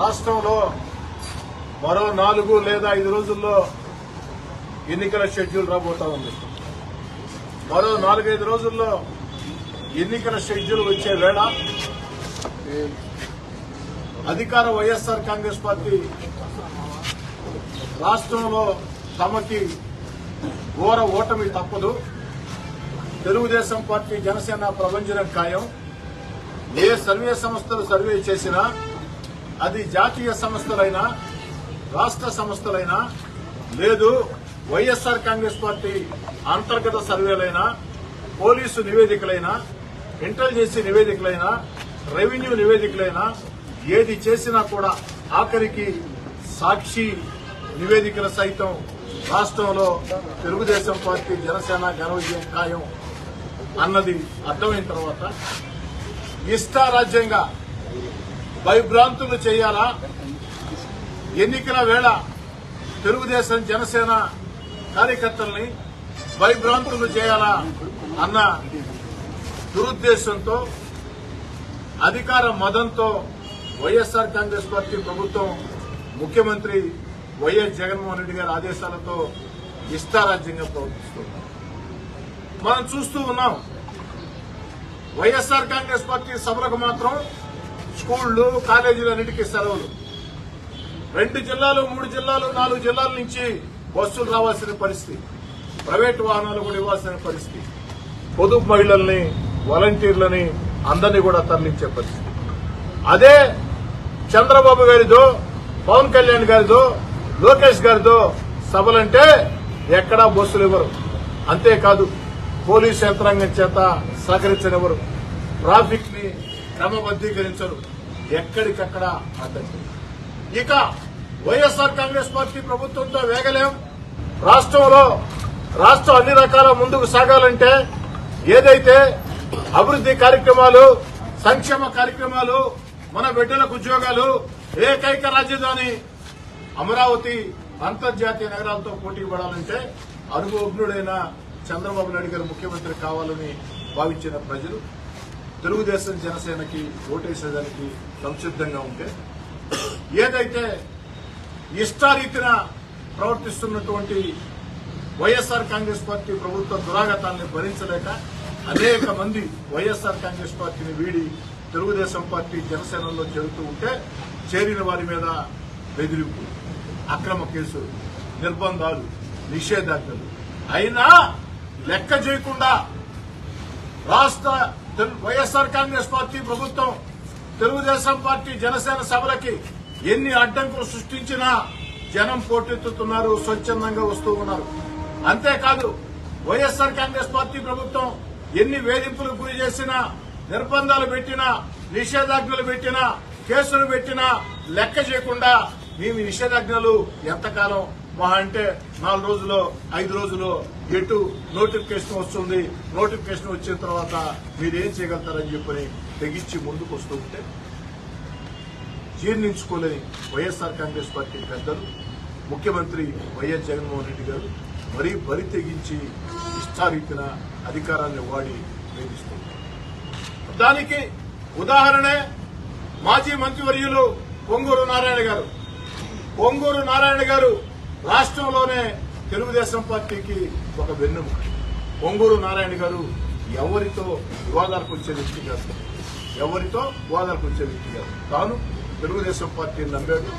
రాష్ట్రంలో మరో నాలుగు లేదా ఐదు రోజుల్లో ఎన్నికల షెడ్యూల్ రాబోతా ఉంది. మరో నాలుగైదు రోజుల్లో ఎన్నికల షెడ్యూల్ వచ్చే వేళ అధికార వైఎస్ఆర్ కాంగ్రెస్ పార్టీ రాష్ట్రంలో తమకి ఘోర ఓటమి తప్పదు. తెలుగుదేశం పార్టీ జనసేన ప్రభంజనం ఖాయం. ఏ సర్వే సంస్థలు సర్వే చేసినా అది జాతీయ సంస్థలైనా రాష్ట్ర సంస్థలైనా లేదు వైఎస్ఆర్ కాంగ్రెస్ పార్టీ అంతర్గత సర్వేలైనా పోలీసు నివేదికలైనా ఇంటెలిజెన్సీ నివేదికలైనా రెవెన్యూ నివేదికలైనా ఏది చేసినా కూడా ఆఖరికి సాక్షి నివేదికల సైతం రాష్ట్రంలో తెలుగుదేశం పార్టీ జనసేన ఘన విజయం ఖాయం అన్నది అర్థమైన తర్వాత ఇష్టారాజ్యంగా భయభ్రాంతులు చేయాలా? ఎన్నికల వేళ తెలుగుదేశం జనసేన కార్యకర్తల్ని భయభ్రాంతులు చేయాలా అన్న దురుద్దేశంతో అధికార మదంతో వైఎస్ఆర్ కాంగ్రెస్ పార్టీ ప్రభుత్వం ముఖ్యమంత్రి వైఎస్ జగన్మోహన్ రెడ్డి గారి ఆదేశాలతో ఇష్టారాజ్యంగా ప్రవర్తిస్తుంది. మనం చూస్తూ ఉన్నాం వైఎస్ఆర్ కాంగ్రెస్ పార్టీ సభలకు మాత్రం స్కూళ్ళు కాలేజీలు అన్నిటికీ సెలవులు. రెండు జిల్లాలు మూడు జిల్లాలు నాలుగు జిల్లాల నుంచి బస్సులు రావాల్సిన పరిస్థితి. ప్రైవేట్ వాహనాలు కూడా ఇవ్వాల్సిన పరిస్థితి. పొదుపు మహిళల్ని వాలంటీర్లని అందరినీ కూడా తరలించే పరిస్థితి. అదే చంద్రబాబు గారిదో పవన్ కళ్యాణ్ గారిదో లోకేష్ గారిదో సభలంటే ఎక్కడా బస్సులు ఇవ్వరు. అంతేకాదు పోలీసు యంత్రాంగం చేత సహకరించనివ్వరు. ట్రాఫిక్ని క్రమబద్దీకరించరు ఎక్కడికక్కడ అడ్డంకి ఇక వైఎస్ఆర్ కాంగ్రెస్ పార్టీ ప్రభుత్వంతో వేగలేం. రాష్ట్రంలో రాష్ట్రం అన్ని రకాల ముందుకు సాగాలంటే ఏదైతే అభివృద్ది కార్యక్రమాలు సంక్షేమ కార్యక్రమాలు మన బిడ్డలకు ఉద్యోగాలు ఏకైక రాజధాని అమరావతి అంతర్జాతీయ నగరాలతో పోటీ పడాలంటే అనుభవజ్ఞుడైన చంద్రబాబు నాయుడు గారు ముఖ్యమంత్రి కావాలని భావించిన ప్రజలు తెలుగుదేశం జనసేనకి ఓటేసేదానికి సంసిద్ధంగా ఉంటే ఏదైతే ఇష్టారీతిన ప్రవర్తిస్తున్నటువంటి వైఎస్ఆర్ కాంగ్రెస్ పార్టీ ప్రభుత్వ దురాగతాన్ని భరించలేక అనేక మంది వైఎస్ఆర్ కాంగ్రెస్ పార్టీని వీడి తెలుగుదేశం పార్టీ జనసేనలో చేరుతూ ఉంటే చేరిన వారి మీద బెదిరింపు అక్రమ కేసులు నిర్బంధాలు నిషేధాజ్ఞలు. అయినా లెక్క చేయకుండా రాష్ట్ర వైఎస్ఆర్ కాంగ్రెస్ పార్టీ ప్రభుత్వం తెలుగుదేశం పార్టీ జనసేన సభలకి ఎన్ని అడ్డంకులు సృష్టించినా జనం పోటెత్తుతున్నారు స్వచ్ఛందంగా వస్తూ ఉన్నారు. అంతేకాదు వైఎస్ఆర్ కాంగ్రెస్ పార్టీ ప్రభుత్వం ఎన్ని వేధింపులకు గురి చేసినా నిర్బంధాలు పెట్టినా నిషేధాజ్ఞలు పెట్టినా కేసులు పెట్టినా లెక్క చేయకుండా మేము నిషేధాజ్ఞలు ఎంతకాలం మా అంటే నాలుగు రోజులు ఐదు రోజులు ఎటు నోటిఫికేషన్ వస్తుంది నోటిఫికేషన్ వచ్చిన తర్వాత మీరేం చేయగలుగుతారని చెప్పని తెగించి ముందుకు వస్తూ ఉంటే జీర్ణించుకోలేని వైఎస్ఆర్ కాంగ్రెస్ పార్టీ పెద్దలు ముఖ్యమంత్రి వైఎస్ జగన్మోహన్ రెడ్డి గారు మరీ బరి తెగించి ఇష్టారీతిన అధికారాన్ని వాడి వేధిస్తున్నారు. దానికి ఉదాహరణే మాజీ మంత్రివర్యులు పొంగూరు నారాయణ గారు. పొంగూరు నారాయణ గారు రాష్ట్రంలోనే తెలుగుదేశం పార్టీకి ఒక వెన్నెముక. పొంగూరు నారాయణ గారు ఎవరితో వివాదాలకు వచ్చే వ్యక్తి కాదు. ఎవరితో వివాదాలకు వచ్చే వ్యక్తి కాదు. తాను తెలుగుదేశం పార్టీని నమ్మాడు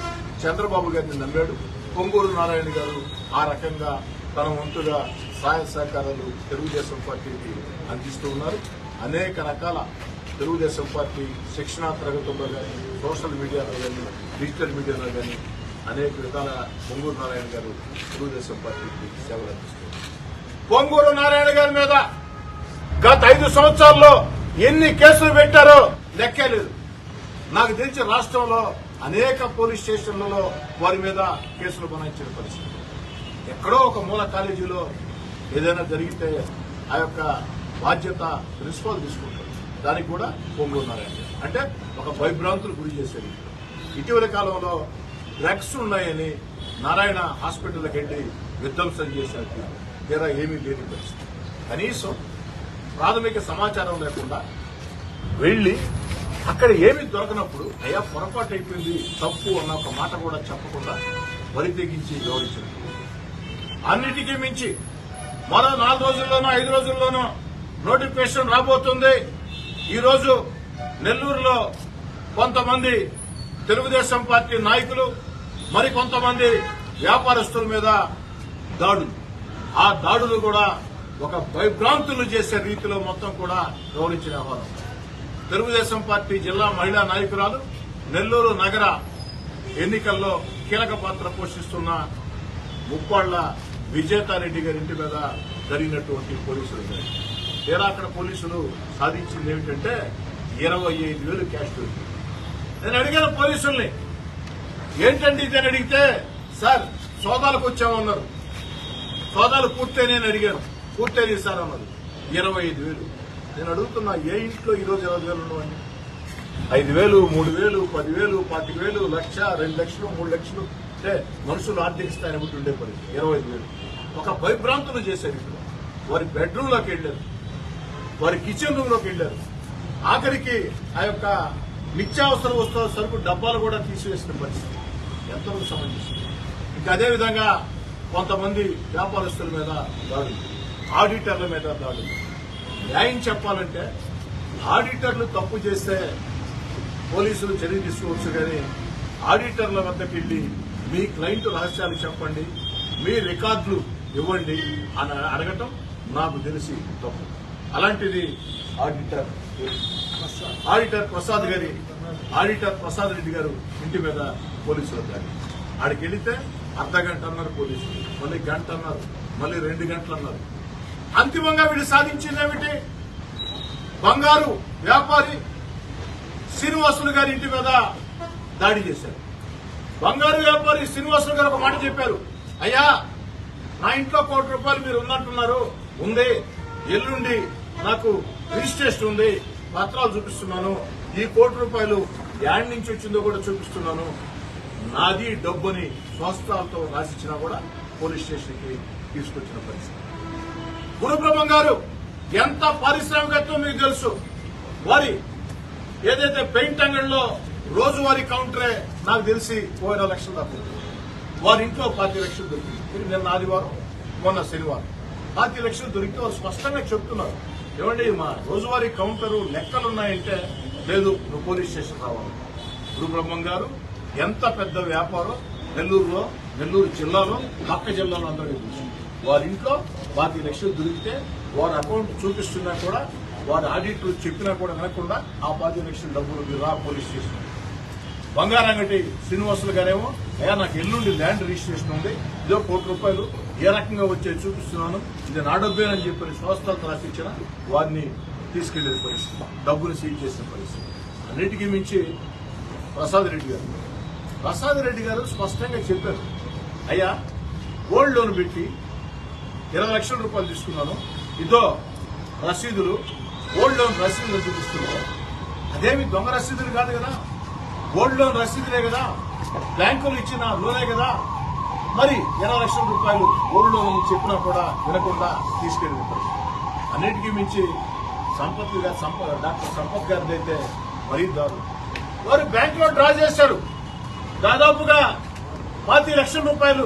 చంద్రబాబు గారిని నమ్మాడు. పొంగూరు నారాయణ గారు ఆ రకంగా తన వంతుగా సహాయ సహకారాలు తెలుగుదేశం పార్టీకి అందిస్తూ ఉన్నారు. అనేక రకాల తెలుగుదేశం పార్టీ శిక్షణా తరగతుల్లో కానీ సోషల్ మీడియాలో కానీ డిజిటల్ మీడియాలో కానీ అనేక విధాల పొంగూరు నారాయణ గారు తెలుగుదేశం పార్టీకి సేవలు అందిస్తున్నారు. పొంగూరు నారాయణ గారి మీద గత ఐదు సంవత్సరాల్లో ఎన్ని కేసులు పెట్టారో లెక్కే లేదు. నాకు తెలిసి రాష్ట్రంలో అనేక పోలీస్ స్టేషన్లలో వారి మీద కేసులు బనాయించిన పరిస్థితి. ఎక్కడో ఒక మూల కాలేజీలో ఏదైనా జరిగితే ఆ యొక్క బాధ్యత ప్రిన్సిపాల్ తీసుకుంటారు. దానికి కూడా పొంగూరు నారాయణ గారు. అంటే ఒక భయభ్రాంతులు గురి చేసేది ఇటీవల కాలంలో డ్రగ్స్ ఉన్నాయని నారాయణ హాస్పిటల్కి వెళ్ళి విధ్వంసం చేసినట్టు తీరా ఏమీ లేని పరిస్థితి. కనీసం ప్రాథమిక సమాచారం లేకుండా వెళ్ళి అక్కడ ఏమి దొరకనప్పుడు అయ్యా పొరపాటు అయిపోయింది తప్పు అన్న ఒక మాట కూడా చెప్పకుండా వరి తెగించి గౌరవించారు అన్నిటికీ మించి మరో నాలుగు రోజుల్లోనో ఐదు రోజుల్లోనో నోటిఫికేషన్ రాబోతుంది. ఈరోజు నెల్లూరులో కొంతమంది తెలుగుదేశం పార్టీ నాయకులు మరి కొంతమంది వ్యాపారస్తుల మీద దాడులు. ఆ దాడులు కూడా ఒక భయభ్రాంతులు చేసే రీతిలో మొత్తం కూడా గౌరవించిన వ్యవహారం. తెలుగుదేశం పార్టీ జిల్లా మహిళా నాయకురాలు నెల్లూరు నగర ఎన్నికల్లో కీలక పాత్ర పోషిస్తున్న ముప్పాళ్ళ విజేతారెడ్డి గారి ఇంటి మీద జరిగినటువంటి పోలీసులు తీరా అక్కడ పోలీసులు సాధించింది ఏమిటంటే ఇరవై ఐదు వేలు క్యాష్ నేను అడిగాను పోలీసుల్ని ఏంటండి ఇది అని అడిగితే సార్ సోదాలకు వచ్చామన్నారు సోదాలు పూర్తయినాయని అడిగాను పూర్తయింది సార్ అన్నారు. ఇరవై ఐదు వేలు. నేను అడుగుతున్నా ఏ ఇంట్లో ఈరోజు ఇరవై వేలు ఉన్నవండి ఐదు వేలు మూడు వేలు పదివేలు పాతిక వేలు లక్ష రెండు లక్షలు మూడు లక్షలు. అంటే మనుషులు ఆర్థిక స్థాయిని బట్టి ఉండే పరిస్థితి. ఇరవై ఐదు వేలు. ఒక భయభ్రాంతులు చేశారు ఇప్పుడు. వారి బెడ్రూమ్లోకి వెళ్ళారు. వారి కిచెన్ రూమ్లోకి వెళ్ళారు. ఆఖరికి ఆ యొక్క నిత్యావసర వస్తువుల సరుకు డబ్బాలు కూడా తీసివేసిన పరిస్థితి. ఎంతవరకు సమంజసం ఇంకా అదే విధంగా కొంతమంది వ్యాపారస్తుల మీద దాడులు ఆడిటర్ల మీద దాడులు న్యాయం చెప్పాలంటే ఆడిటర్లు తప్పు చేస్తే పోలీసులు చర్య తీసుకోవచ్చు కానీ ఆడిటర్ల వద్దకు వెళ్ళి మీ క్లయింట్ రహస్యాలు చెప్పండి మీ రికార్డులు ఇవ్వండి అని అడగటం నాకు తెలిసి తప్పు. అలాంటిది ఆడిటర్ ఆడిటర్ ప్రసాద్ గారి ఆడిటర్ ప్రసాద్ రెడ్డి గారు ఇంటి మీద పోలీసులు దాడి ఆడికి వెళితే అర్ధ గంట అన్నారు పోలీసులు. మళ్ళీ గంట అన్నారు. మళ్ళీ రెండు గంటలు అన్నారు. అంతిమంగా వీడు సాధించింది ఏమిటి? బంగారు వ్యాపారి శ్రీనివాసులు గారి ఇంటి మీద దాడి చేశారు. బంగారు వ్యాపారి శ్రీనివాసులు గారు ఒక మాట చెప్పారు. అయ్యా నా ఇంట్లో కోటి రూపాయలు మీరు ఉన్నట్టున్నారు. ఉంది. ఎల్లుండి నాకు రిజిస్ట్రేషన్ ఉంది. పత్రాలు చూపిస్తున్నాను. ఈ కోటి రూపాయలు యాడ్ నుంచి వచ్చిందో కూడా చూపిస్తున్నాను. నాది డబ్బుని స్వస్థాలతో రాసిచ్చినా కూడా పోలీస్ స్టేషన్కి తీసుకొచ్చిన పరిస్థితి. గురుబ్రహ్మం గారు ఎంత పారిశ్రామికత్వం మీకు తెలుసు? వారి ఏదైతే పెయింట్ అంగడిలో రోజువారీ కౌంటరే నాకు తెలిసి పోయిన లక్షలు దాకా వారి ఇంట్లో పాతి లక్షలు దొరికింది. ఇది నిన్న ఆదివారం మొన్న శనివారం. పాతి లక్షలు దొరికితే వారు స్పష్టంగా చెప్తున్నారు. ఏమండి మా రోజువారీ కౌంటరు లెక్కలున్నాయంటే లేదు నువ్వు పోలీస్ స్టేషన్ రావాలి. గురుబ్రహ్మం గారు ఎంత పెద్ద వ్యాపారం నెల్లూరులో నెల్లూరు జిల్లాలో పక్క జిల్లాలో అందరికీ తెలుసు వారి ఇంట్లో పాతి లక్షలు దొరికితే వారి అకౌంట్ చూపిస్తున్నా కూడా వారి ఆడిటర్ చెప్పినా కూడా వినకుండా ఆ పాతి లక్షల డబ్బులు రా పోలీస్ స్టేషన్. బంగారంగటి శ్రీనివాసులు గారేమో అయ్యా నాకు ఎల్లుండి ల్యాండ్ రిజిస్ట్రేషన్ ఉంది. ఇదో కోటి రూపాయలు ఏ రకంగా వచ్చే చూపిస్తున్నాను. ఇది నా డబ్బేనని చెప్పిన సంస్థలతో రాసిచ్చిన వారిని తీసుకెళ్ళే పరిస్థితి డబ్బులు సీజ్ చేసిన పరిస్థితి అన్నిటికీ మించి ప్రసాద్ రెడ్డి గారు ప్రసాద్ రెడ్డి గారు స్పష్టంగా చెప్పారు. అయ్యా గోల్డ్ లోన్ పెట్టి ఇరవై లక్షల రూపాయలు తీసుకున్నాను. ఇదో రసీదులు గోల్డ్ లోన్ రసీదులు చూపిస్తున్నాను అదేమి దొంగ రసీదులు కాదు కదా? గోల్డ్ లోన్ రసీదులే కదా? బ్యాంకులు ఇచ్చిన లోనే కదా? మరి ఇరవై లక్షల రూపాయలు గోల్డ్ లోన్ అని చెప్పినా కూడా వినకుండా తీసుకెళ్ళి అన్నిటికీ మించి సంపత్ గారు సంప డాక్టర్ సంపత్ గారిది అయితే మరీ దారు వారు బ్యాంక్లో డ్రా చేశాడు. దాదాపుగా పాతి లక్షల రూపాయలు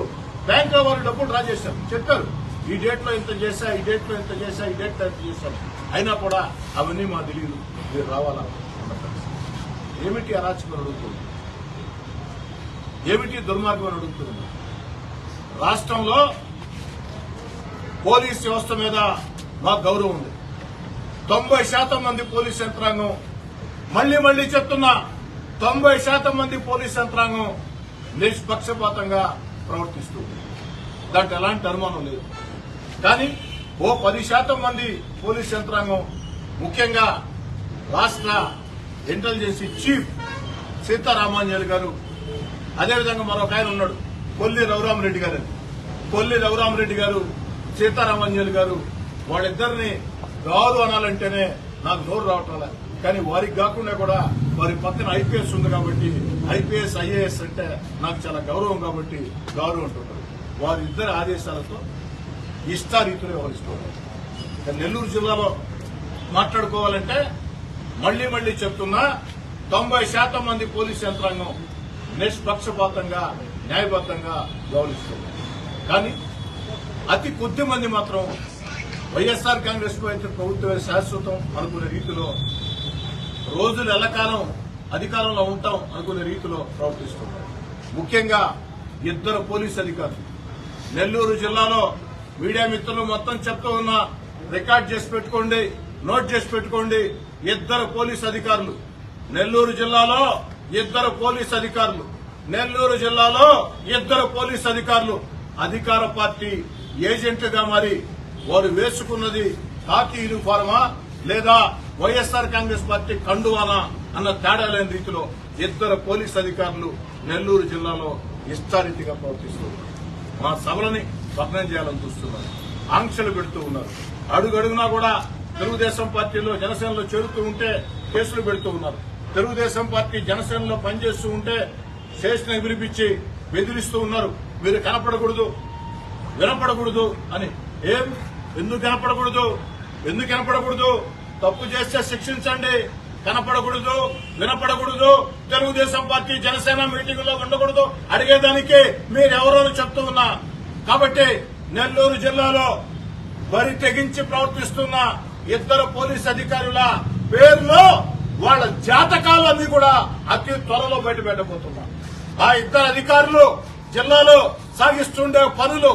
బ్యాంక్లో వారు డబ్బులు డ్రా చేశారు. చెప్పారు ఈ డేట్లో ఇంత చేశా ఈ డేట్లో ఇంత చేశా ఈ డేట్లో ఇంత చేశాను అయినా కూడా అవన్నీ మా తెలియదు మీరు రావాలా? ఏమిటి అరాచకం అడుగుతుంది ఏమిటి దుర్మార్గం అని అడుగుతుంది రాష్ట్రంలో పోలీస్ వ్యవస్థ మీద మాకు గౌరవం ఉంది. తొంభై శాతం మంది పోలీస్ యంత్రాంగం మళ్ళీ మళ్ళీ చెప్తున్నా తొంభై శాతం మంది పోలీస్ యంత్రాంగం నిష్పక్షపాతంగా ప్రవర్తిస్తుంది దాంట్లో ఎలాంటి అనుమానం లేదు. కానీ ఓ పది శాతం మంది పోలీస్ యంత్రాంగం ముఖ్యంగా రాష్ట్ర ఇంటెలిజెన్స్ చీఫ్ సీతారామాంజలి గారు అదేవిధంగా మరొక ఆయన ఉన్నాడు కొల్లి రఘురామరెడ్డి గారు. కొల్లి రఘురామరెడ్డి గారు సీతారామాంజలి గారు వాళ్ళిద్దరిని గారు అనాలంటేనే నాకు నోరు రావటం లేదు. కానీ వారికి కాకుండా కూడా వారి పక్కన ఐపీఎస్ ఉంది కాబట్టి ఐపీఎస్ ఐఏఎస్ అంటే నాకు చాలా గౌరవం కాబట్టి గౌరవం ఉంటున్నారు వారిద్దరి ఆదేశాలతో ఇష్టారీతిలో వ్యవహరిస్తున్నారు నెల్లూరు జిల్లాలో మాట్లాడుకోవాలంటే మళ్ళీ మళ్ళీ చెప్తున్నా తొంభై శాతం మంది పోలీస్ యంత్రాంగం నిష్పక్షపాతంగా న్యాయబద్ధంగా గౌరవిస్తున్నారు కానీ అతి కొద్ది మంది మాత్రం వైఎస్ఆర్ కాంగ్రెస్ అయితే ప్రభుత్వమే శాశ్వతం అనుకునే రీతిలో రోజులు ఎల్లకాలం అధికారంలో ఉంటాం అనుకునే రీతిలో ప్రవర్తిస్తున్నారు ముఖ్యంగా ఇద్దరు పోలీస్ అధికారులు. నెల్లూరు జిల్లాలో మీడియా మిత్రులు మొత్తం చెప్తూ ఉన్నా రికార్డ్ చేసి పెట్టుకోండి నోట్ చేసి పెట్టుకోండి ఇద్దరు పోలీస్ అధికారులు. నెల్లూరు జిల్లాలో ఇద్దరు పోలీస్ అధికారులు. నెల్లూరు జిల్లాలో ఇద్దరు పోలీస్ అధికారులు. అధికార పార్టీ ఏజెంట్లుగా మారి వారు వేసుకున్నది కాకి యూనిఫార్మా లేదా వైఎస్ఆర్ కాంగ్రెస్ పార్టీ కండువానా అన్న తేడా లేని రీతిలో ఇద్దరు పోలీస్ అధికారులు నెల్లూరు జిల్లాలో ఇష్టారీతిగా ప్రవర్తిస్తున్నారు. మా సభలని భగ్నం చేయాలని చూస్తున్నారు. ఆంక్షలు పెడుతూ ఉన్నారు. అడుగడుగునా కూడా తెలుగుదేశం పార్టీలో జనసేనలో చేరుతూ ఉంటే కేసులు పెడుతూ ఉన్నారు. తెలుగుదేశం పార్టీ జనసేనలో పనిచేస్తూ ఉంటే స్టేషన్ పిలిపించి బెదిరిస్తూ ఉన్నారు. మీరు కనపడకూడదు వినపడకూడదు అని. ఏం? ఎందుకు కనపడకూడదు? ఎందుకు కనపడకూడదు? తప్పు చేస్తే శిక్షించండి. కనపడకూడదు వినపడకూడదు. తెలుగుదేశం పార్టీ జనసేన మీటింగ్లో ఉండకూడదు. అడిగేదానికి మీరెవరో చెప్తూ ఉన్నా. కాబట్టి నెల్లూరు జిల్లాలో బరి తెగించి ప్రవర్తిస్తున్న ఇద్దరు పోలీస్ అధికారుల పేర్లో వాళ్ళ జాతకాలన్నీ కూడా అతి త్వరలో బయట పెట్టబోతున్నారు ఆ ఇద్దరు అధికారులు జిల్లాలో సాగిస్తుండే పనులు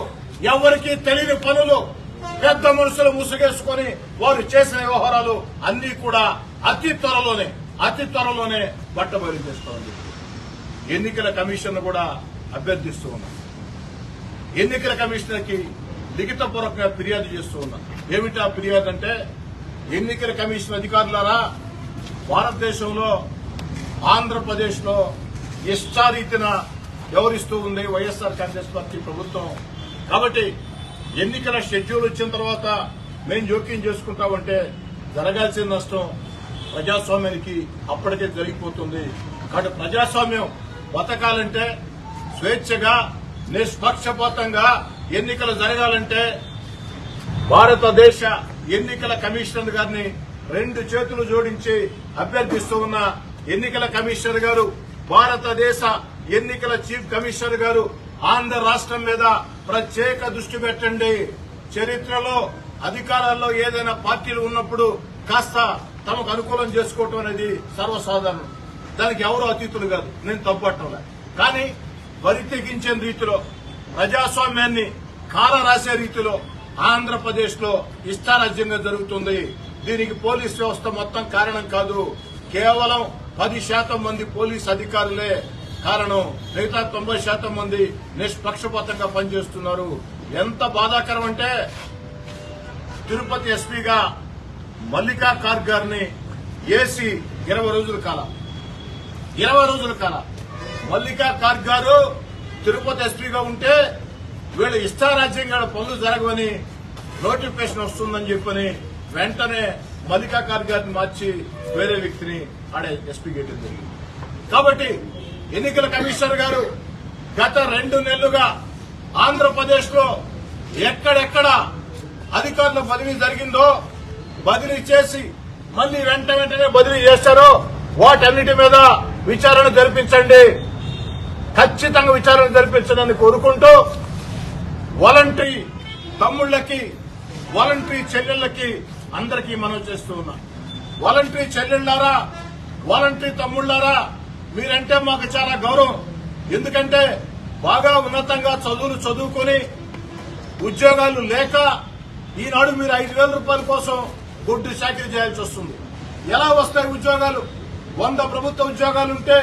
ఎవరికీ తెలియని పనులు పెద్ద మనుషులు ముసుగేసుకొని వారు చేసిన వ్యవహారాలు అన్ని కూడా అతి త్వరలోనే అతి త్వరలోనే బట్టబయలు చేస్తోంది ఎన్నికల కమిషన్ కూడా అభ్యర్థిస్తూ ఉన్నాం ఎన్నికల కమిషనర్కి లిఖితపూర్వకంగా ఫిర్యాదు చేస్తూ ఉన్నాం ఏమిటా ఫిర్యాదు అంటే ఎన్నికల కమిషన్ అధికారులారా భారతదేశంలో ఆంధ్రప్రదేశ్లో ఇష్టారీతిన వ్యవహరిస్తూ ఉంది వైఎస్ఆర్ కాంగ్రెస్ పార్టీ ప్రభుత్వం. కాబట్టి ఎన్నికల షెడ్యూల్ వచ్చిన తర్వాత మేము జోక్యం చేసుకుంటామంటే జరగాల్సిన నష్టం ప్రజాస్వామ్యానికి అప్పటికే జరిగిపోతుంది. కాబట్టి ప్రజాస్వామ్యం బతకాలంటే స్వేచ్ఛగా నిష్పక్షపాతంగా ఎన్నికలు జరగాలంటే భారతదేశ ఎన్నికల కమిషనర్ గారిని రెండు చేతులు జోడించి అభ్యర్థిస్తూ ఉన్న ఎన్నికల కమిషనర్ గారు భారతదేశ ఎన్నికల చీఫ్ కమిషనర్ గారు ఆంధ్ర రాష్ట్రం మీద ప్రత్యేక దృష్టి పెట్టండి. చరిత్రలో అధికారాల్లో ఏదైనా పార్టీలు ఉన్నప్పుడు కాస్త తమకు అనుకూలం చేసుకోవటం అనేది సర్వసాధారణం. దానికి ఎవరు అతీతులు కాదు. నేను తప్పట్టంలే కానీ బరి తెగించే రీతిలో ప్రజాస్వామ్యాన్ని కార రాసే రీతిలో ఆంధ్రప్రదేశ్లో ఇష్టారాజ్యంగా జరుగుతుంది. దీనికి పోలీస్ వ్యవస్థ మొత్తం కారణం కాదు. కేవలం పది శాతం మంది పోలీస్ అధికారులే కారణం మిగతా తొంభై శాతం మంది నిష్పక్షపాతంగా పనిచేస్తున్నారు. ఎంత బాధాకరం అంటే తిరుపతి ఎస్పీగా మల్లికా కార్గ్ గారిని ఏసీ ఇరవై రోజుల కాల. ఇరవై రోజుల కాల. మల్లికా కార్గ్ గారు తిరుపతి ఎస్పీగా ఉంటే వీళ్ళు ఇష్టారాజ్యంగా పనులు జరగవని నోటిఫికేషన్ వస్తుందని చెప్పని వెంటనే మల్లికా కార్గ్ గారిని మార్చి వేరే వ్యక్తిని ఆడే ఎస్పీ గేయడం జరిగింది కాబట్టి ఎన్నికల కమిషనర్ గారు గత రెండు నెలలుగా ఆంధ్రప్రదేశ్లో ఎక్కడెక్కడ అధికారుల బదిలీ జరిగిందో బదిలీ చేసి మళ్ళీ వెంట వెంటనే బదిలీ చేస్తారో వాటన్నిటి మీద విచారణ జరిపించండి. ఖచ్చితంగా విచారణ జరిపించడానికి కోరుకుంటూ వాలంటరీ తమ్ముళ్ళకి వాలంటరీ చెల్లెళ్ళకి అందరికీ మనం చేస్తూ ఉన్నాం. వాలంటరీ చెల్లెళ్ళారా వాలంటరీ తమ్ముళ్ళారా మీరంటే మాకు చాలా గౌరవం. ఎందుకంటే బాగా ఉన్నతంగా చదువులు చదువుకొని ఉద్యోగాలు లేక ఈనాడు మీరు ఐదు వేల రూపాయల కోసం గుడ్డు చాకరీ చేయాల్సి వస్తుంది. ఎలా వస్తాయి ఉద్యోగాలు? వంద ప్రభుత్వ ఉద్యోగాలుంటే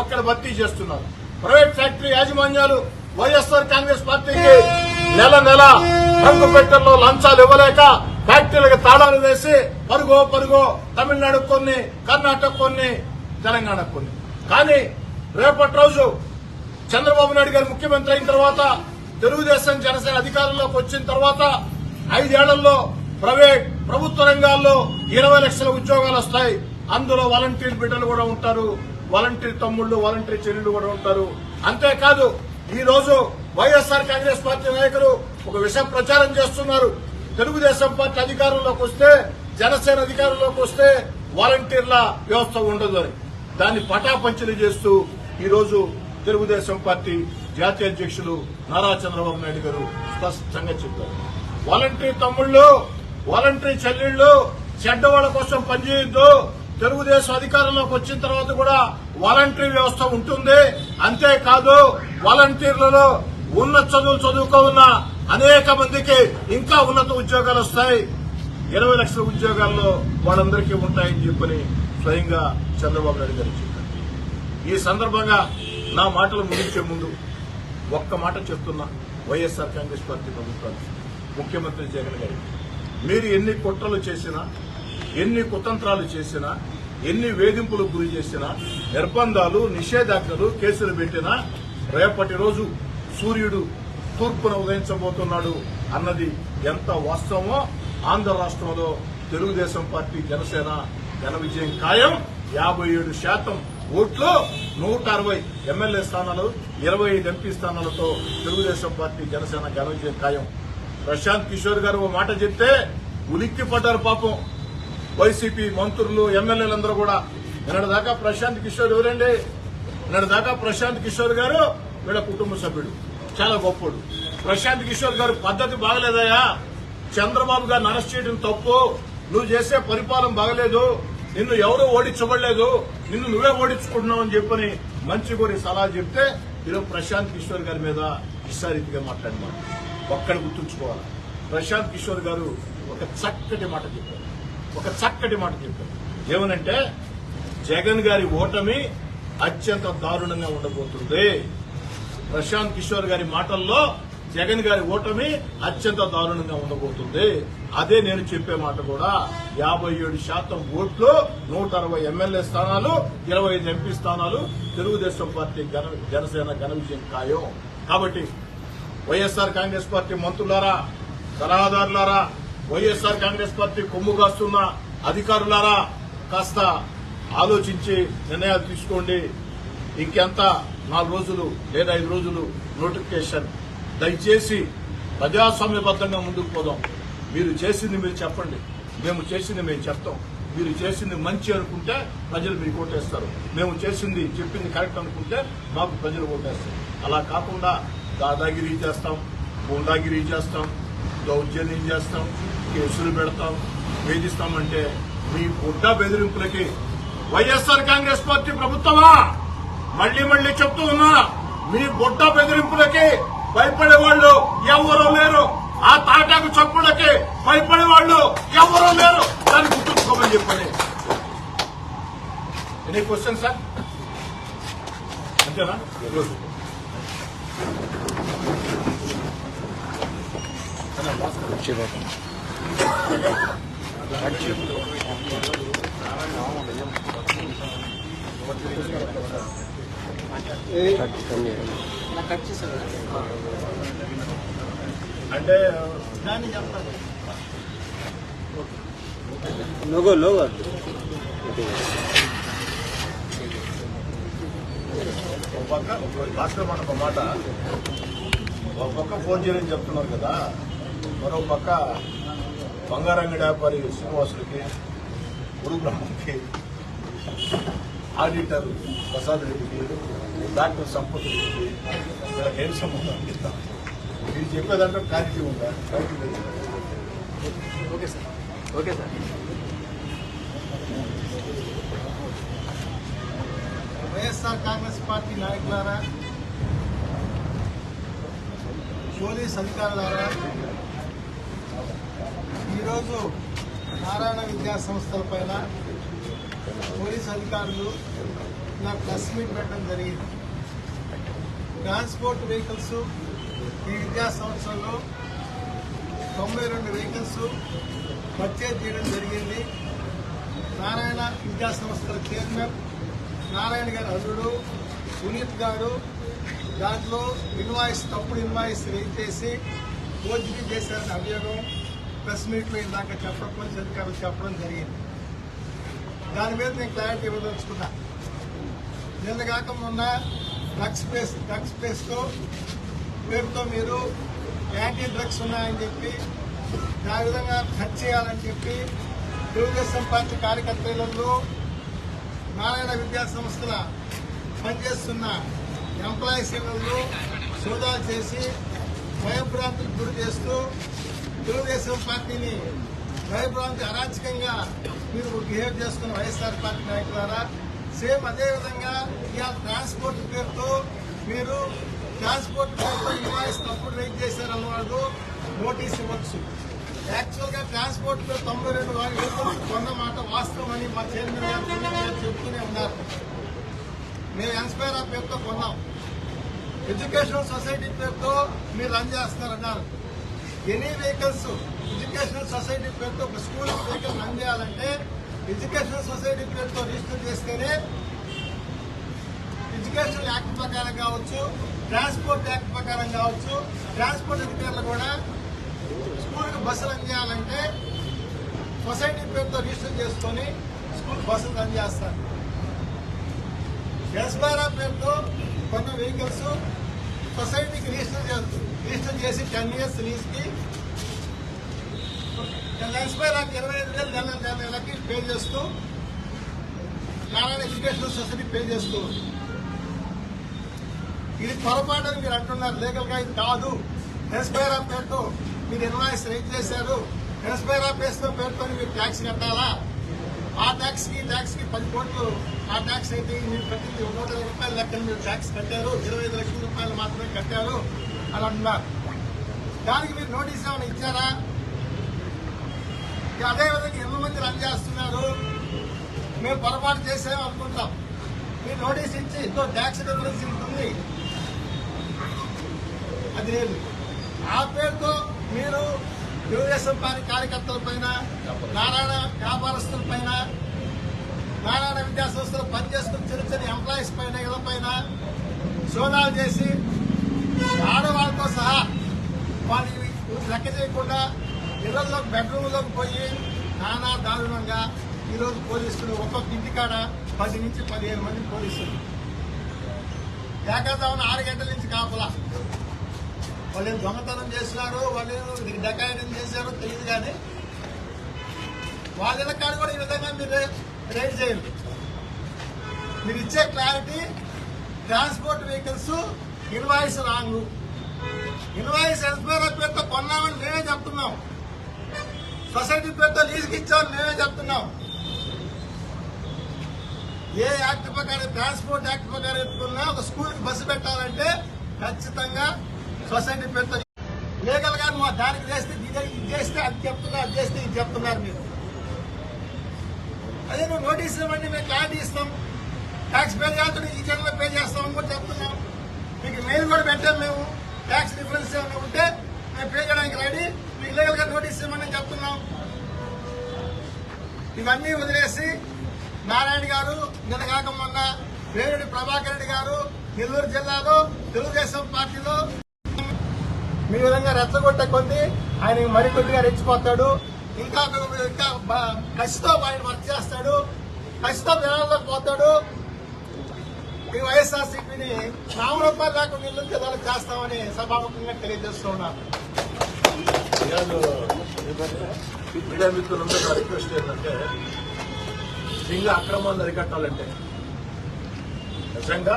ఒక్కడ భర్తీ చేస్తున్నారు. ప్రైవేట్ ఫ్యాక్టరీ యాజమాన్యాలు వైఎస్ఆర్ కాంగ్రెస్ పార్టీకి నెల నెల రంగు పెట్టెల్లో లంచాలు ఇవ్వలేక ఫ్యాక్టరీలకు తాళాలు వేసి పరుగో పరుగో తమిళనాడు కొన్ని కర్ణాటక కొన్ని తెలంగాణ కొన్ని. కానీ రేపటి రోజు చంద్రబాబు నాయుడు గారు ముఖ్యమంత్రి అయిన తర్వాత తెలుగుదేశం జనసేన అధికారంలోకి వచ్చిన తర్వాత ఐదేళ్ళలో ప్రైవేట్ ప్రభుత్వ రంగాల్లో ఇరవై లక్షల ఉద్యోగాలు వస్తాయి. అందులో వాలంటీర్ బిడ్డలు కూడా ఉంటారు. వాలంటీర్ తమ్ముళ్ళు వాలంటీర్ చెల్లెళ్ళు కూడా ఉంటారు. అంతేకాదు ఈ రోజు వైఎస్ఆర్ కాంగ్రెస్ పార్టీ నాయకులు ఒక విష ప్రచారం చేస్తున్నారు. తెలుగుదేశం పార్టీ అధికారంలోకి వస్తే జనసేన అధికారంలోకి వస్తే వాలంటీర్ల వ్యవస్థ ఉండదు అని. దాన్ని పటాపంచలు చేస్తూ ఈరోజు తెలుగుదేశం పార్టీ జాతీయ అధ్యక్షులు నారా చంద్రబాబు నాయుడు గారు స్పష్టంగా చెప్పారు. వాలంటరీ తమ్ముళ్ళు వాలంటరీ చెల్లెళ్ళు చెడ్డవాళ్ళ కోసం పనిచేయొద్దు. తెలుగుదేశం అధికారంలోకి వచ్చిన తర్వాత కూడా వాలంటరీ వ్యవస్థ ఉంటుంది. అంతేకాదు వాలంటీర్లలో ఉన్నత చదువులు చదువుకోన్న అనేక మందికి ఇంకా ఉన్నత ఉద్యోగాలు వస్తాయి. ఇరవై లక్షల ఉద్యోగాల్లో వాళ్ళందరికీ ఉంటాయని చెప్పని స్వయంగా చంద్రబాబు నాయుడు గారు చెప్పారు. ఈ సందర్భంగా నా మాటలు ముగించే ముందు ఒక్క మాట చెప్తున్నా వైఎస్ఆర్ కాంగ్రెస్ పార్టీ ప్రభుత్వానికి. ముఖ్యమంత్రి జగన్ గారికి. మీరు ఎన్ని కుట్రలు చేసినా ఎన్ని కుతంత్రాలు చేసినా ఎన్ని వేధింపులకు గురి చేసినా నిర్బంధాలు నిషేధాజ్ఞలు కేసులు పెట్టినా రేపటి రోజు సూర్యుడు తూర్పున ఉదయించబోతున్నాడు అన్నది ఎంత వాస్తవమో ఆంధ్ర రాష్ట్రంలో తెలుగుదేశం పార్టీ జనసేన ఘన విజయం ఖాయం. యాభై ఏడు శాతం ఓట్లు నూట అరవై ఎమ్మెల్యే స్థానాలు ఇరవై ఐదు ఎంపీ స్థానాలతో తెలుగుదేశం పార్టీ జనసేన ఘన విజయం ఖాయం. ప్రశాంత్ కిషోర్ గారు ఓ మాట చెప్తే ఉలిక్కి పడ్డారు పాపం. వైసీపీ మంత్రులు ఎమ్మెల్యేలందరూ కూడా నిన్నటి దాకా ప్రశాంత్ కిషోర్ ఎవరండి? నిన్నటి దాకా ప్రశాంత్ కిషోర్ గారు వీళ్ళ కుటుంబ సభ్యుడు. చాలా గొప్పడు. ప్రశాంత్ కిషోర్ గారు పద్ధతి బాగలేదయా చంద్రబాబు గారిని అరెస్ట్ చేయడం తప్పు. నువ్వు చేసే పరిపాలన బాగలేదు. నిన్ను ఎవరూ ఓడించబడలేదు. నిన్ను నువ్వే ఓడించుకుంటున్నావు అని చెప్పని మంచి కోరి సలహా చెప్తే ఈరోజు ప్రశాంత్ కిషోర్ గారి మీద ఇష్టారీతిగా మాట్లాడమాట ఒక్కడ గుర్తుంచుకోవాలి. ప్రశాంత్ కిషోర్ గారు ఒక చక్కటి మాట చెప్పారు. ఒక చక్కటి మాట చెప్పారు. ఏమనంటే జగన్ గారి ఓటమి అత్యంత దారుణంగా ఉండబోతుంది. ప్రశాంత్ కిషోర్ గారి మాటల్లో జగన్ గారి ఓటమి అత్యంత దారుణంగా ఉండబోతుంది. అదే నేను చెప్పే మాట కూడా యాభై ఏడు శాతం ఓట్లు నూట అరవై ఎమ్మెల్యే స్థానాలు ఇరవై ఐదు ఎంపీ స్థానాలు తెలుగుదేశం పార్టీ ఘన జనసేన ఘన విజయం ఖాయం. కాబట్టి వైఎస్ఆర్ కాంగ్రెస్ పార్టీ మంత్రులారా సలహాదారులారా వైఎస్ఆర్ కాంగ్రెస్ పార్టీ కొమ్ము కాస్తున్న అధికారులారా కాస్త ఆలోచించి నిర్ణయాలు తీసుకోండి. ఇంకెంత నాలుగు రోజులు లేదా ఐదు రోజులు నోటిఫికేషన్ దయచేసి ప్రజాస్వామ్యబద్ధంగా ముందుకు పోదాం. మీరు చేసింది మీరు చెప్పండి. మేము చేసింది మేము చెప్తాం. మీరు చేసింది మంచి అనుకుంటే ప్రజలు మీకు ఓటేస్తారు. మేము చేసింది చెప్పింది కరెక్ట్ అనుకుంటే మాకు ప్రజలు ఓటేస్తారు. అలా కాకుండా దాదాగిరి చేస్తాం గుండాగిరి చేస్తాం దౌర్జన్యం చేస్తాం కేసులు పెడతాం వేధిస్తామంటే మీ గుడ్డ బెదిరింపులకి వైఎస్ఆర్ కాంగ్రెస్ పార్టీ ప్రభుత్వమా? మళ్ళీ మళ్ళీ చెప్తూ ఉన్నా మీ బుడ్డ బెదిరింపులకి భయపడే వాళ్ళు ఎవరూ లేరు. ఆ తాటాకు చప్పుడకి భయపడే వాళ్ళు ఎవరూ లేరు. దాన్ని గుర్తుంచుకోమని చెప్పండి. ఎనీ క్వశ్చన్ సార్ అంతేనా? ఈరోజు. అంటే దాన్ని చెప్తాను లోగో లోగో మాట ఒక పక్క ఫోన్ చేయని చెప్తున్నారు కదా మరో పక్క బంగారంగి వ్యాపారి శ్రీనివాసులకి గురుబ్రహ్మకి ఆడిటర్ ప్రసాద్ రెడ్డికి దాంట్లో సంపద ఏం సంబంధం మీరు చెప్పే దాంట్లో క్లారిటీ ఉందా? క్లారిటీ లేదు. Okay sir. Okay sir. YSR Congress party నాయకులారా పోలీస్ అధికారులారా ఈరోజు నారాయణ విద్యా సంస్థల పైన పోలీస్ అధికారులు ఇలా ప్రెస్ మీట్ పెట్టడం జరిగింది. ట్రాన్స్పోర్ట్ వెహికల్స్ ఈ విద్యా సంవత్సరంలో తొంభై రెండు వెహికల్స్ పర్చేజ్ చేయడం జరిగింది. నారాయణ విద్యా సంస్థల చైర్మన్ నారాయణ గారి అల్లుడు సునీత్ గారు. దాంట్లో ఇన్వాయిస్ తప్పుడు ఇన్వాయిస్ రేట్ చేసి ఫోర్జరీ చేశారని అభియోగం. ప్రెస్ మీట్లో ఇందాక చెప్పడం పోలీస్ అధికారులు చెప్పడం జరిగింది. దాని మీద నేను క్లారిటీ ఇవ్వదలుచుకున్నా. నిన్న కాక మొన్న డ్రగ్స్ ప్లేస్ డ్రగ్స్ ప్లేస్తో పేరుతో మీరు యాంటీ డ్రగ్స్ ఉన్నాయని చెప్పి ఆ విధంగా ఖర్చు చేయాలని చెప్పి తెలుగుదేశం పార్టీ కార్యకర్తలలో నారాయణ విద్యా సంస్థల పనిచేస్తున్న ఎంప్లాయీస్ ఇళ్ళలో సోదాలు చేసి భయభ్రాంతులకు గురి చేస్తూ తెలుగుదేశం పార్టీని భయభ్రాంతి అరాచకంగా మీరు బిహేవ్ చేస్తున్న వైఎస్ఆర్ పార్టీ నాయకులారా సేమ్ అదే విధంగా ఇవాళ ట్రాన్స్పోర్ట్ పేరుతో మీరు ట్రాన్స్పోర్ట్ పేరుతో ఇన్వాయిస్ తప్పుడు రైట్ చేశారన్నవాడు నోటీస్ ఇవ్వచ్చు. యాక్చువల్గా ట్రాన్స్పోర్ట్ పేరు తొంభై రెండు వారి కొన్నమాట కొన్న మాట వాస్తవం అని మా చైర్మన్ గారు చెప్తూనే ఉన్నారు. మేము ఎన్స్పైర్ ఆ పేరుతో కొన్నాం. ఎడ్యుకేషనల్ సొసైటీ పేరుతో మీరు రన్ చేస్తారన్నారు ఎనీ వెహికల్స్ ఎడ్యుకేషనల్ సొసైటీ పేరుతో ఒక స్కూల్ వెహికల్ రన్ చేయాలంటే ఎడ్యుకేషన్ సొసైటీ పేరుతో రిజిస్టర్ చేస్తేనే ఎడ్యుకేషన్ యాక్ట్ ప్రకారం కావచ్చు ట్రాన్స్పోర్ట్ యాక్ట్ ప్రకారం కావచ్చు ట్రాన్స్పోర్ట్ అధికారులు కూడా స్కూల్కి బస్సులు రన్ చేయాలంటే సొసైటీ పేరుతో రిజిస్టర్ చేసుకొని స్కూల్ బస్సులు రన్ చేస్తారు. ఎస్బారా పేరుతో కొన్ని వెహికల్స్ సొసైటీకి రిజిస్టర్ చేస్తారు రిజిస్టర్ చేసి టెన్ ఇయర్స్ లీజ్కి ఎస్బారాకి ఇరవై ఐదు వేలు నెల నెల నెలకి పే చేస్తూ నారాయణ ఎడ్యుకేషనల్ సొసైటీ పే చేస్తూ. ఇది పొరపాటు అని మీరు అంటున్నారు. లీగల్గా ఇది కాదు. ఎస్పైరా పేరుతో మీరు ఇన్వాయిస్ రైట్ చేశారు. ఎస్పైరా పేరుతో పేరుతో మీరు ట్యాక్స్ కట్టాలా? ఆ ట్యాక్స్కి ట్యాక్స్కి పది కోట్లు ఆ ట్యాక్స్ అయితే మీరు కట్టింది నూట ఇరవై రూపాయల లెక్కన మీరు ట్యాక్స్ కట్టారు. ఇరవై ఐదు లక్షల రూపాయలు మాత్రమే కట్టారు అని అంటున్నారు. దానికి మీరు నోటీస్ ఏమైనా ఇచ్చారా? అదేవిధంగా అదే విధంగా మంది రన్ చేస్తున్నారు. మేము పొరపాటు చేసాము అనుకుంటాం మీరు నోటీస్ ఇచ్చి ఇంకో ట్యాక్స్ డిఫరెన్స్ ఉంటుంది అది లేదు. ఆ పేరుతో మీరు తెలుగుదేశం పార్టీ కార్యకర్తల పైన నారాయణ వ్యాపారస్తుల పైన నారాయణ విద్యా సంస్థలు పనిచేస్తున్న చిన్న చిన్న ఎంప్లాయీస్ పైన ఇళ్ళ పైన సోదాలు చేసి ఆడవాళ్ళతో సహా వాళ్ళు లెక్క చేయకుండా ఇళ్ళలో బెడ్రూమ్లోకి పోయి నానా దారుణంగా ఈరోజు పోలీసులు ఒక్కొక్క ఇంటికాడ పది నుంచి పదిహేను మంది పోలీసులు. ఏకాదావన ఆరు గంటల నుంచి కాపలా. వాళ్ళు దొంగతనం చేసినారు వాళ్ళు ఏం డకాయతం చేశారో తెలియదు కానీ వాళ్ళ కాడ కూడా ఈ విధంగా మీరు రైడ్ చేయండి. మీరు ఇచ్చే clarity transport vehicles invoice wrong. Invoice SBR పేరుతో కొన్నామని మేమే చెప్తున్నాం. సొసైటీ పేరుతో లీజుకి ఇచ్చామని మేమే చెప్తున్నాం. ఏ యాక్ట్ ప్రకారం ట్రాన్స్పోర్ట్ యాక్ట్ ప్రకారం ఎత్తుకున్నా ఒక స్కూల్కి బస్సు పెట్టాలంటే ఖచ్చితంగా సొసైటీ పేరుతో లీగల్గా మా దానికి చేస్తే ఇది చేస్తే అది చెప్తున్నా అది చేస్తే ఇది చెప్తున్నారు మీరు. అదే నువ్వు నోటీస్ ఇవ్వండి మేము క్లారిటీ ఇస్తాం. ట్యాక్స్ పే చేయాలి ఈ జన్మ పే చేస్తామని కూడా చెప్తున్నాం. మీకు మెయిల్ కూడా పెట్టాం మేము. ట్యాక్స్ డిఫరెన్స్ ఏమైనా ఉంటే పే చేయడానికి రెడీ మీకు లీగల్గా నోటీస్ ఇవ్వమని చెప్తున్నాం. ఇవన్నీ వదిలేసి నారాయణ గారు నిన్న కాక మొన్న వేరెడ్డి ప్రభాకర్ రెడ్డి గారు నెల్లూరు జిల్లాలో తెలుగుదేశం పార్టీలో మీ విధంగా రెచ్చగొట్టే కొద్ది ఆయన మరి కొద్దిగా రెచ్చిపోతాడు. ఇంకా ఇంకా కసితో ఆయన వర్క్ చేస్తాడు. కసితో జనాల్లోకి పోతాడు. ఈ వైఎస్ఆర్సీపీని నామరూపాలు లేకుండా నెల్లూరు జిల్లాలో చేస్తామని సభాముఖంగా తెలియజేస్తూ ఉన్నాను మీడియా మిత్రులందరూ రిక్వెస్ట్ ఏంటంటే నిజంగా అక్రమాలను అరికట్టాలంటే నిజంగా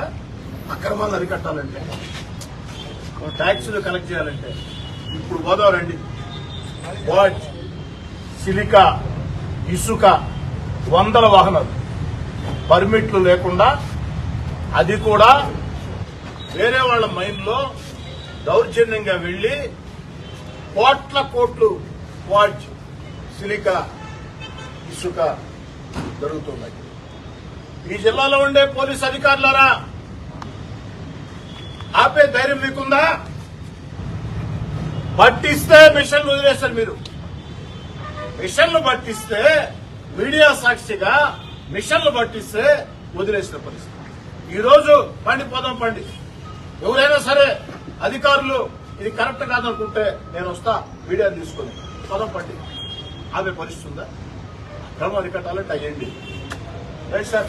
అక్రమాలను అరికట్టాలంటే ట్యాక్సులు కలెక్ట్ చేయాలంటే ఇప్పుడు గోదావరి వాచ్ సిలికా ఇసుక వందల వాహనాలు పర్మిట్లు లేకుండా అది కూడా వేరే వాళ్ళ మైండ్లో దౌర్జన్యంగా వెళ్ళి కోట్ల కోట్లు వాచ్ సిలికా ఇసుక జరుగుతున్నాయి. ఈ జిల్లాలో ఉండే పోలీస్ అధికారులారా ఆపే ధైర్యం మీకుందా? పట్టిస్తే మిషన్లు వదిలేస్తారు మీరు. మిషన్లు పట్టిస్తే మీడియా సాక్షిగా మిషన్లు పట్టిస్తే వదిలేసిన పరిస్థితి. ఈరోజు పండిపోదాం పండి ఎవరైనా సరే అధికారులు ఇది కరెక్ట్ కాదనుకుంటే నేను వస్తా మీడియా తీసుకొని. పదం పండి. ఆమె పరిస్థితుందా? క్రమం అరికట్టాలంటే అయ్యండి రైట్ సార్.